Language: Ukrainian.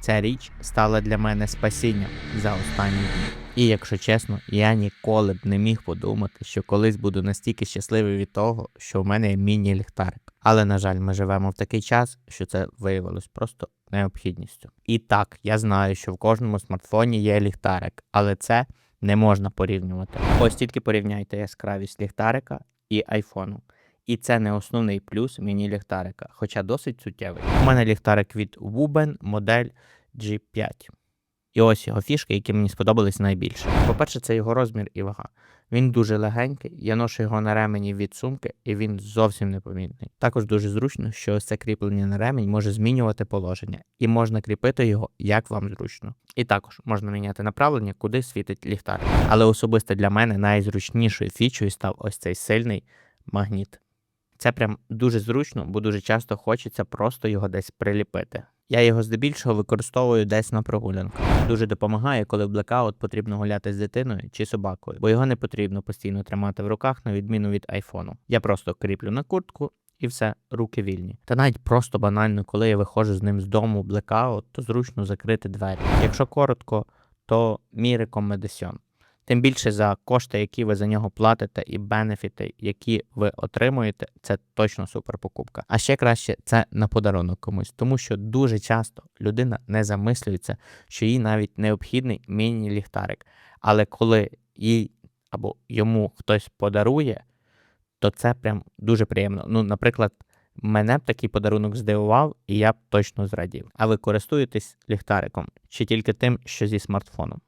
Ця річ стала для мене спасінням за останні дні. І якщо чесно, я ніколи б не міг подумати, що колись буду настільки щасливий від того, що в мене є міні-ліхтарик. Але на жаль, ми живемо в такий час, що це виявилось просто необхідністю. І так, я знаю, що в кожному смартфоні є ліхтарик, але це не можна порівнювати. Ось тільки порівняйте яскравість ліхтарика і айфону. І це не основний плюс міні-ліхтарика, хоча досить суттєвий. У мене ліхтарик від Wuben модель G5. І ось його фішки, які мені сподобались найбільше. По-перше, це його розмір і вага. Він дуже легенький, я ношу його на ремені від сумки, і він зовсім непомітний. Також дуже зручно, що ось це кріплення на ремінь може змінювати положення, і можна кріпити його як вам зручно. І також можна міняти направлення, куди світить ліхтарик. Але особисто для мене найзручнішою фічою став ось цей сильний магніт. Це прям дуже зручно, бо дуже часто хочеться просто його десь приліпити. Я його здебільшого використовую десь на прогулянках. Дуже допомагає, коли в блекаут потрібно гуляти з дитиною чи собакою, бо його не потрібно постійно тримати в руках, на відміну від айфону. Я просто кріплю на куртку. І все, руки вільні. Та навіть просто банально, коли я виходжу з ним з дому блекаут, то зручно закрити двері. Якщо коротко, то мій рекомендаціон. Тим більше за кошти, які ви за нього платите, і бенефіти, які ви отримуєте, це точно супер покупка. А ще краще це на подарунок комусь, тому що дуже часто людина не замислюється, що їй навіть необхідний міні-ліхтарик. Але коли їй або йому хтось подарує, то це прям дуже приємно. Ну, наприклад, мене б такий подарунок здивував, і я б точно зрадів. А ви користуєтесь ліхтариком чи тільки тим, що зі смартфоном?